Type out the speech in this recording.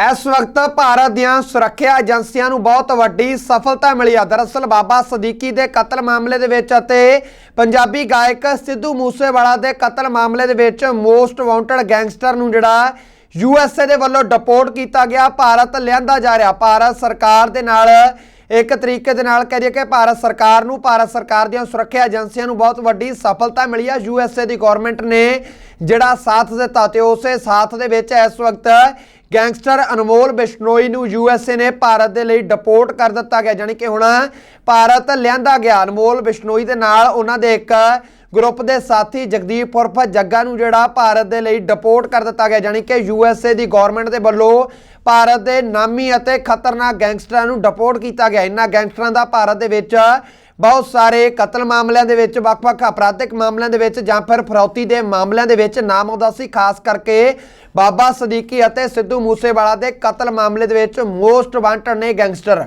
ਇਸ ਵਕਤ ਭਾਰਤ ਦੀਆਂ ਸੁਰੱਖਿਆ ਏਜੰਸੀਆਂ ਨੂੰ ਬਹੁਤ ਵੱਡੀ ਸਫਲਤਾ ਮਿਲੀ ਆ। ਦਰਅਸਲ ਬਾਬਾ ਸਦੀਕੀ ਦੇ ਕਤਲ ਮਾਮਲੇ ਦੇ ਵਿੱਚ ਅਤੇ ਪੰਜਾਬੀ ਗਾਇਕ ਸਿੱਧੂ ਮੂਸੇਵਾਲਾ ਦੇ ਕਤਲ ਮਾਮਲੇ ਦੇ ਵਿੱਚ ਮੋਸਟ ਵਾਂਟਡ ਗੈਂਗਸਟਰ ਨੂੰ ਜਿਹੜਾ ਯੂਐਸਏ ਦੇ ਵੱਲੋਂ ਡਿਪੋਰਟ ਕੀਤਾ ਗਿਆ। ਭਾਰਤ ਲਿਆਂਦਾ ਜਾ ਰਿਹਾ। ਭਾਰਤ ਸਰਕਾਰ ਦੇ ਨਾਲ ਇੱਕ ਤਰੀਕੇ ਦੇ ਨਾਲ ਕਹੀਏ ਕਿ ਭਾਰਤ ਸਰਕਾਰ ਨੂੰ, ਭਾਰਤ ਸਰਕਾਰ ਦੀਆਂ ਸੁਰੱਖਿਆ ਏਜੰਸੀਆਂ ਨੂੰ ਬਹੁਤ ਵੱਡੀ ਸਫਲਤਾ ਮਿਲੀ ਆ। ਯੂਐਸਏ ਦੀ ਗਵਰਨਮੈਂਟ ਨੇ ਜਿਹੜਾ ਸਾਥ ਦਿੱਤਾ ਤੇ ਉਸੇ ਸਾਥ ਦੇ ਵਿੱਚ ਇਸ ਵਕਤ ਗੈਂਗਸਟਰ ਅਨਮੋਲ ਬਿਸ਼ਨੋਈ ਨੂੰ ਯੂਐਸਏ ਨੇ ਭਾਰਤ ਦੇ ਲਈ ਡਿਪੋਰਟ ਕਰ ਦਿੱਤਾ ਗਿਆ। ਜਾਨੀ ਕਿ ਹੁਣ ਭਾਰਤ ਲਿਆਂਦਾ ਗਿਆ। ਅਨਮੋਲ ਬਿਸ਼ਨੋਈ ਦੇ ਨਾਲ ਉਹਨਾਂ ਦੇ ਇੱਕ ਗਰੁੱਪ ਦੇ ਸਾਥੀ ਜਗਦੀਪ ਉਰਫ ਜੱਗਾ ਨੂੰ ਜਿਹੜਾ ਭਾਰਤ ਦੇ ਲਈ ਡਿਪੋਰਟ ਕਰ ਦਿੱਤਾ ਗਿਆ ਜਾਨੀ ਕਿ ਯੂਐਸਏ ਦੀ ਗਵਰਨਮੈਂਟ ਦੇ ਵੱਲੋਂ ਭਾਰਤ ਦੇ ਨਾਮੀ ਅਤੇ ਖਤਰਨਾਕ ਗੈਂਗਸਟਰਾਂ ਨੂੰ ਡਿਪੋਰਟ ਕੀਤਾ ਗਿਆ। ਇਹਨਾਂ ਗੈਂਗਸਟਰਾਂ ਦਾ ਭਾਰਤ ਦੇ ਵਿੱਚ ਬਹੁਤ ਸਾਰੇ ਕਤਲ ਮਾਮਲਿਆਂ ਦੇ ਵਿੱਚ, ਵੱਖ-ਵੱਖ ਅਪਰਾਧਿਕ ਮਾਮਲਿਆਂ ਦੇ ਵਿੱਚ ਜਾਂ ਫਿਰ ਫਰੌਤੀ ਦੇ ਮਾਮਲਿਆਂ ਦੇ ਵਿੱਚ ਨਾਮ ਆਉਂਦਾ ਸੀ। ਖਾਸ ਕਰਕੇ ਬਾਬਾ ਸਦੀਕੀ ਅਤੇ ਸਿੱਧੂ ਮੂਸੇਵਾਲਾ ਦੇ ਕਤਲ ਮਾਮਲੇ ਦੇ ਵਿੱਚ ਮੋਸਟ ਵਾਂਟਡ ਨੇ ਗੈਂਗਸਟਰ।